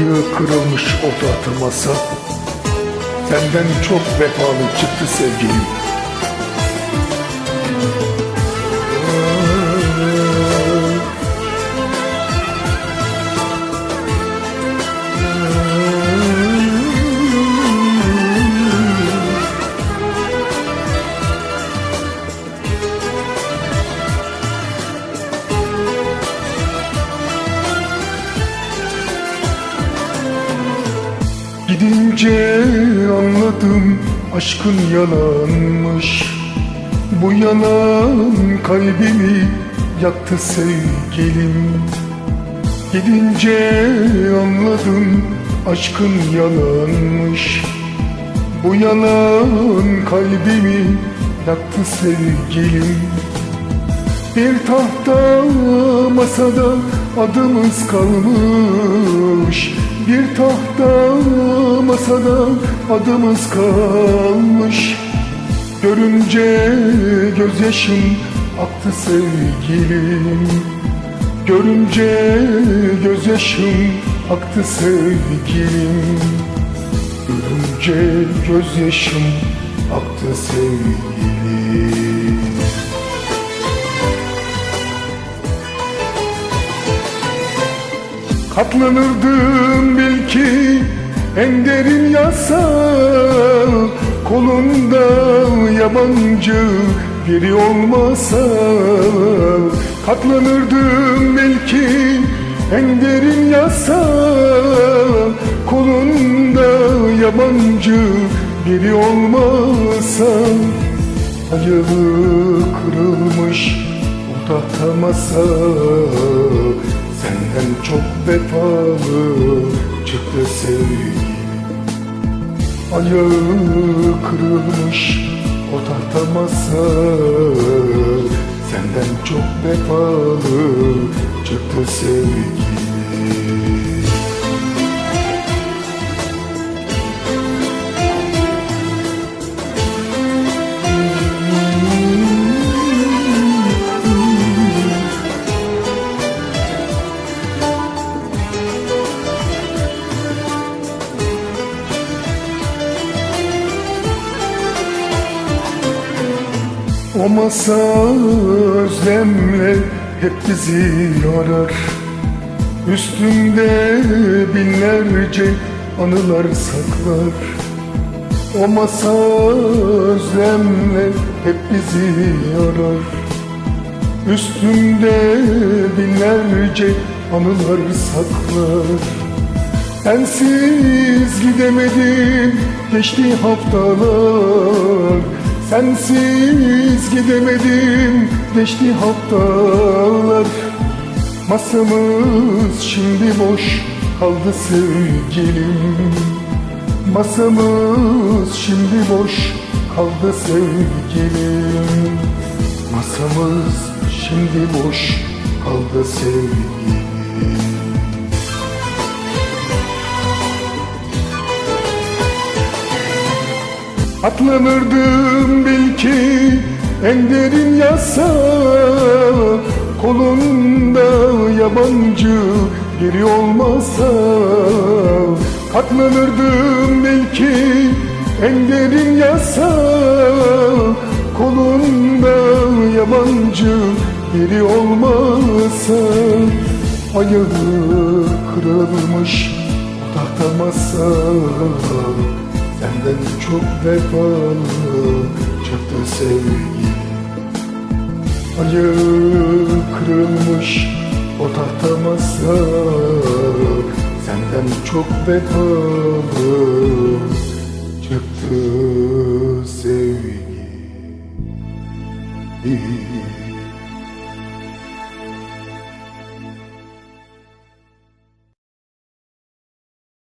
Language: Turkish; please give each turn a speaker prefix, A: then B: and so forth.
A: Ayağı kırılmış o tahta masa Senden çok vefalı çıktı sevgilim Gidince anladım aşkın yalanmış. Bu yalan kalbimi yaktı sevgilim. Gidince anladım aşkın yalanmış. Bu yalan kalbimi yaktı sevgilim. Bir tahta masada adımız kalmış Bir tahta masada adımız kalmış. Görünce gözyaşım aktı sevgilim. Görünce gözyaşım aktı sevgilim. Görünce gözyaşım aktı sevgilim Katlanırdım bil ki en derin yasa Kolunda yabancı biri olmasa Katlanırdım bil ki en derin yasa Kolunda yabancı biri olmasa Ayağı kırılmış o tahta masa Senden çok vefalı çıktı sevgilim. Ayağı kırılmış o tahta masa. Senden çok vefalı çıktı sevgilim O masa özlemle hep bizi arar Üstünde binlerce anılar saklar. O masa özlemle hep bizi arar Üstünde binlerce anılar saklar. Sensiz gidemedim geçti haftalar Sensiz gidemedim geçti haftalar Masamız şimdi boş kaldı sevgilim. Masamız şimdi boş kaldı sevgilim. Masamız şimdi boş kaldı sevgilim Atlanırdım bil ki en derin yasa Kolunda yabancı biri olmasa Katlanırdım bil ki en derin yasa Kolunda yabancı biri olmasa Ayağı kırılmış tahta masa Senden çok vefalı çıktı sevgi. Ayağı kırılmış o tahta masa. Senden çok vefalı çıktı sevgi